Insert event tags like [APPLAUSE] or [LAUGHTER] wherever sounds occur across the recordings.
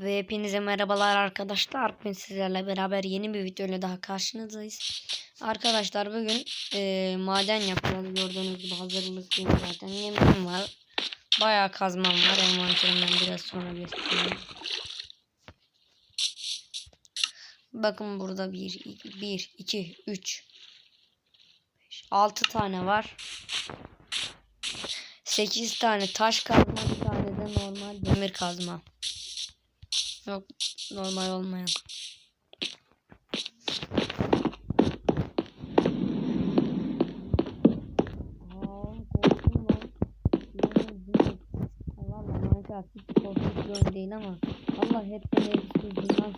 Ve hepinize merhabalar arkadaşlar. Bugün sizlerle beraber yeni bir videoyla daha karşınızdayız. Arkadaşlar bugün e, maden yapıyoruz. Gördüğünüz gibi değil zaten. Yemeğim var. Bayağı kazmam var. Envanterimden biraz sonra göstereyim. Bakın burada 1, 1, 2, 3, 6 tane var. 8 tane taş kazma, bir tane de normal demir kazma. Çok normal olmayan. Minecraft hiç korkunç bir değil ama Allah hep beni hepsi yüzünden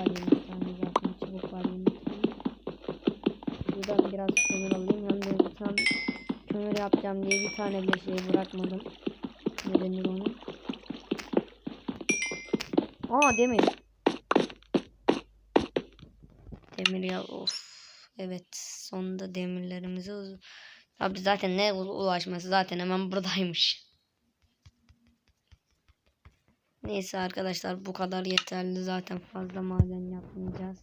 var yemek tane zaten çubuk var yemek tane. Buradan biraz kömür alayım. Bir tane kömür yapacağım diye bir tane bile şey bırakmadım. Ne denir onu? Aa demir. Demir ya of. Evet sonunda demirlerimizi uz- Abi zaten ne ulaşması zaten hemen buradaymış. Neyse arkadaşlar bu kadar yeterli zaten fazla maden yapmayacağız.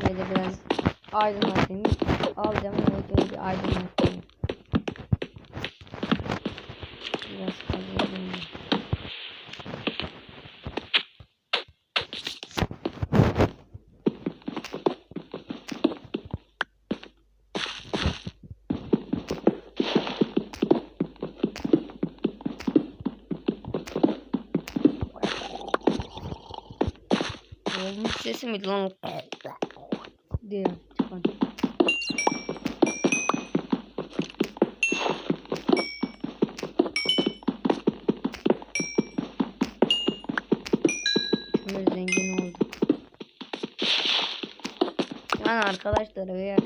Şöyle biraz aydınlatayım. Alacağım ve önce aydınlatayım. Biraz fazla aydınlatayım. Olmuş sesi miydi lan diye çıkan. Kömür zengin oldu. Yani arkadaşlar eğer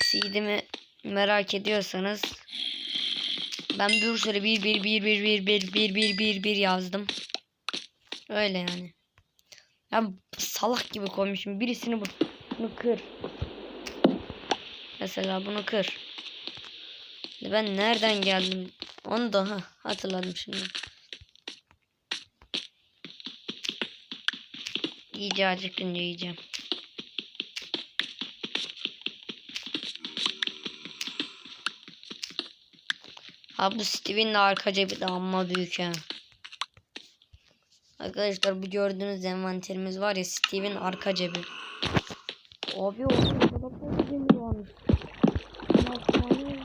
seedimi merak ediyorsanız ben bir sürü bir bir bir bir bir bir bir bir bir bir yazdım. Öyle yani. Ya salak gibi koymuşum. Birisini bu bunu kır. Mesela bunu kır. Ben nereden geldim? Onu da ha, hatırladım şimdi. İyice acıkınca yiyeceğim. Ha bu Steve'in de arka cebi de amma büyük ha. Arkadaşlar bu gördüğünüz envanterimiz var ya Steve'in arka cebi. Abi o kadar fazla demir varmış. Bunlar saniye.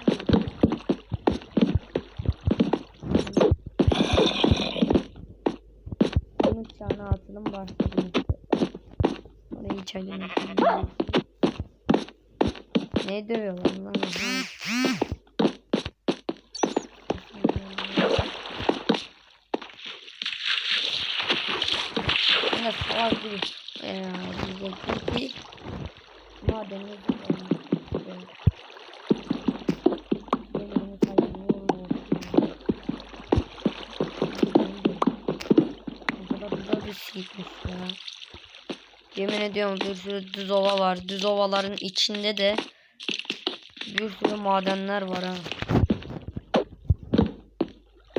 Bunu çana atalım başlayalım. Orayı çayın Ne dövüyorlar lan? [LAUGHS] Aha. Yine salak gibi eee diyecektim ki madeni eee, demirimi kaybediyorum. Ne kadar güzel bir şeymiş ya. Yemin ediyorum bir sürü düz ova var. Düz ovaların içinde de bir sürü madenler var ha.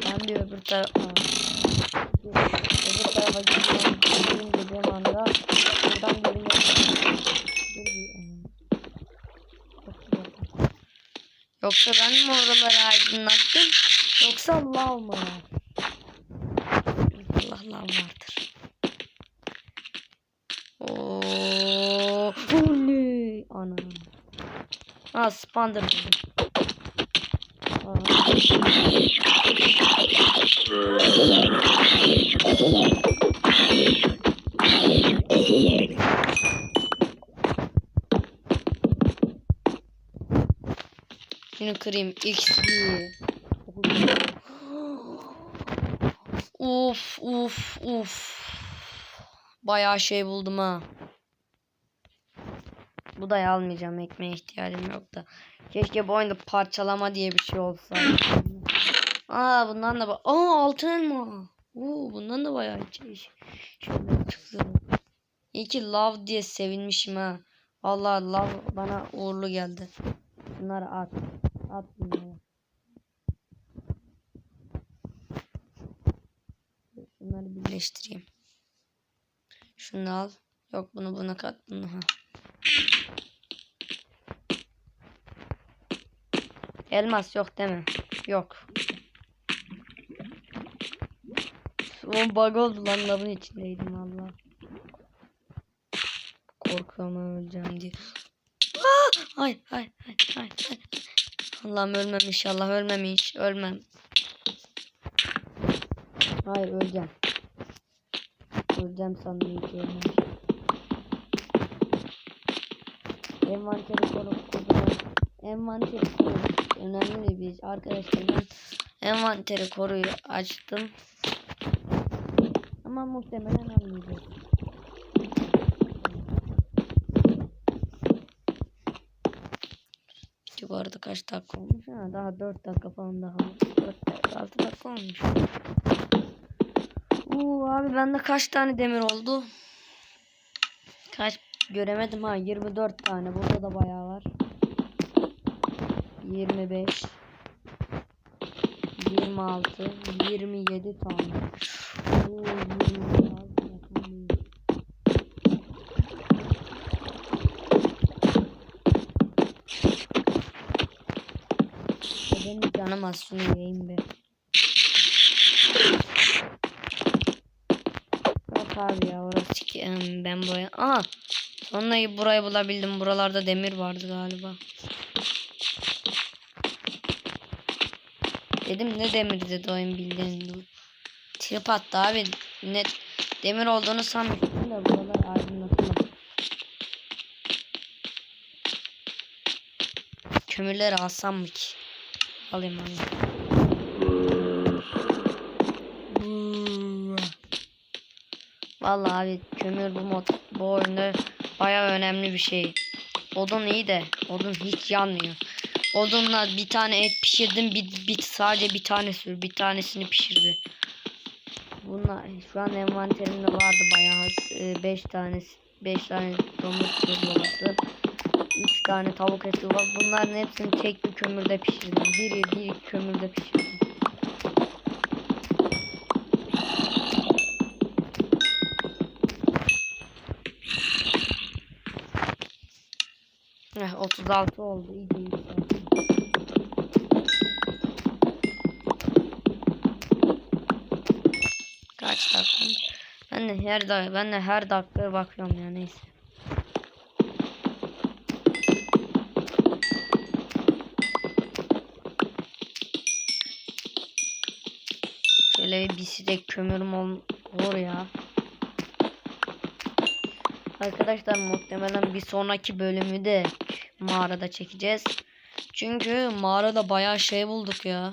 Ben bir öbür tarafa tarafa gideyim dediğim anda buradan güzel. Yoksa ben mi oraları aydınlattım yoksa Allah mı? Allah Allah vardır. Oo, oley. Ana. Ha spandır buldum. Şunu kırayım. XP. Uf uf uf. Bayağı şey buldum ha. Bu da almayacağım. Ekmeğe ihtiyacım yok da. Keşke bu oyunda parçalama diye bir şey olsaydı. Aa bundan da Aa altın elma. Oo bundan da bayağı şey. Şöyle çıktı. İyi ki love diye sevinmişim ha. Vallahi love bana uğurlu geldi. Bunları at. At bunları. Şunları birleştireyim. Şunu al. Yok bunu buna kat bunu ha. Elmas yok değil mi? Yok. O bug oldu lan lavın içindeydim valla. Korkuyorum öleceğim diye. Aa! Ay ay ay ay ay. Allah'ım ölmem inşallah ölmem hiç ölmem. Hayır öleceğim. Öleceğim sandım hiç ölmem. Envanteri korup korup envanteri korup önemli bir şey. Arkadaşlar ben envanteri koruyu açtım. Ama muhtemelen almayacağız. Şu bu arada kaç dakika olmuş? Ha, daha 4 dakika falan daha olmuş. 4 dakika 6 dakika olmuş. Oo abi bende kaç tane demir oldu? Kaç göremedim ha 24 tane. Burada da bayağı var. 25 26 27 tane. Oo 26 yakın değil. Ya Benim canım az şunu yiyeyim bir. Yok abi ya orası ki ben buraya. Aha. Sonunda burayı bulabildim. Buralarda demir vardı galiba. Dedim ne demir dedi oyun bildiğin. Trip attı abi. Ne demir olduğunu sanmıştım da buralar aydınlatılır. Kömürleri alsam mı ki? Alayım alayım. Vallahi abi kömür bu mod bu oyunda bayağı önemli bir şey. Odun iyi de odun hiç yanmıyor. Odunla bir tane et pişirdim bir, bir sadece bir tane sür bir tanesini pişirdi. Bunlar şu an envanterimde vardı bayağı 5 tane 5 tane domuz kırılması. 3 tane tavuk eti var. Bunların hepsini tek bir kömürde pişirdim. Biri bir kömürde pişirdim. Eh 36 oldu. İyi değil. Her dakika ben de her dakika bakıyorum ya neyse. Şöyle bir bisiklet kömürüm ol olur ya. Arkadaşlar muhtemelen bir sonraki bölümü de mağarada çekeceğiz. Çünkü mağarada bayağı şey bulduk ya.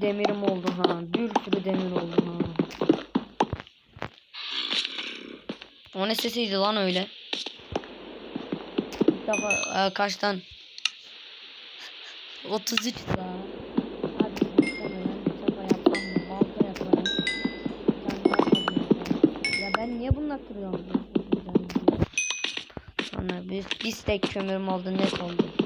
Demirim oldu ha. Bir sürü demir oldu ha. O ne sesiydi lan öyle? Bir defa e, kaçtan? 33 daha. Ben niye bununla kırıyorum? Sonra bir, bir stek kömürüm oldu net oldu.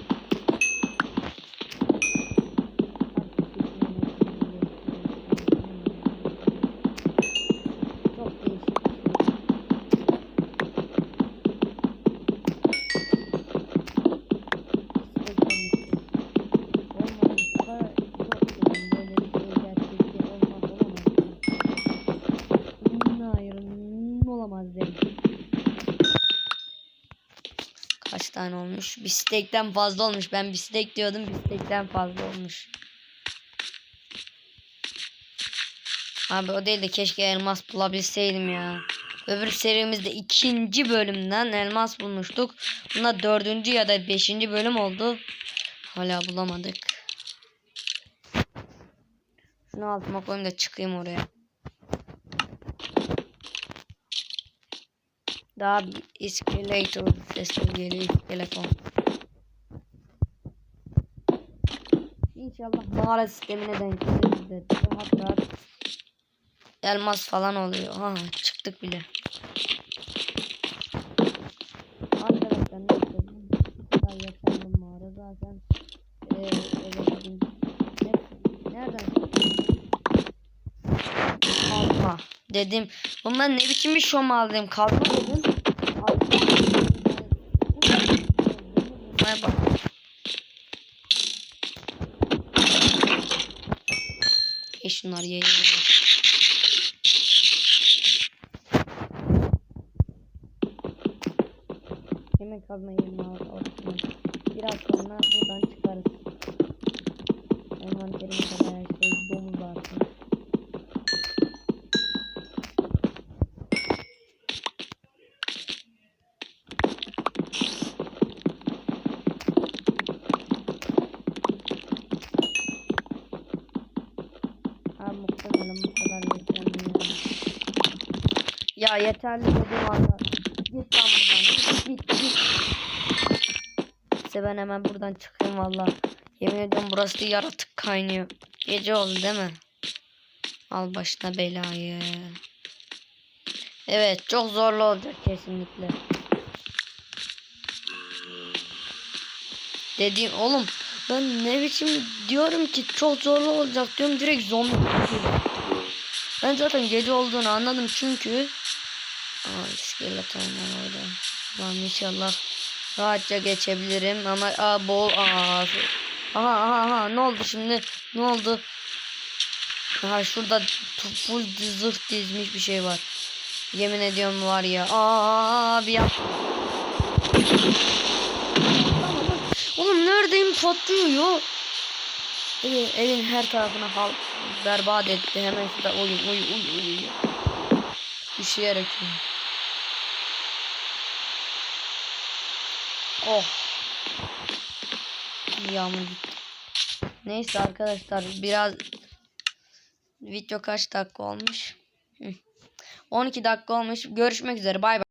Tane olmuş? Bir steakten fazla olmuş. Ben bir steak diyordum. Bir steakten fazla olmuş. Abi o değil de keşke elmas bulabilseydim ya. Öbür serimizde ikinci bölümden elmas bulmuştuk. Bunda dördüncü ya da beşinci bölüm oldu. Hala bulamadık. Şunu altıma koyayım da çıkayım oraya. Daha bir escalator sesleri geliyor telefon. İnşallah mağara sistemine denk geliriz de rahat rahat elmas falan oluyor. Ha çıktık bile. Arkadaşlar bu kadar yeterli mağara zaten eee eve gidin. Ne- Nereden Kalma dedim. Bunlar ne biçim bir şom aldım. Kalma dedim. Bak. E şunlar ye. Yemek kazma alsın. Biraz sonra buradan çıkarız. Envanterime Yeterli dedim valla. Git lan buradan. Git git. İşte ben hemen buradan çıkayım valla. Yemin ediyorum burası da yaratık kaynıyor. Gece oldu değil mi? Al başına belayı. Evet çok zorlu olacak kesinlikle. Dediğim oğlum ben ne biçim diyorum ki çok zorlu olacak diyorum direkt zombi. Ben zaten gece olduğunu anladım çünkü Aa iskeleton var orada. Lan inşallah rahatça geçebilirim ama aa bol aa aha aha aha ne oldu şimdi ne oldu Aha şurada full zırh dizmiş bir şey var. Yemin ediyorum var ya. Aa bir yap. Oğlum neredeyim patlıyor yo. Evi, evin her tarafına hal berbat etti. Hemen şurada oyun oyun oyun oyun. Üşüyerek. yiyor. Oh. Yağmur. Neyse arkadaşlar biraz video kaç dakika olmuş? Hı. 12 dakika olmuş. Görüşmek üzere. Bay bay.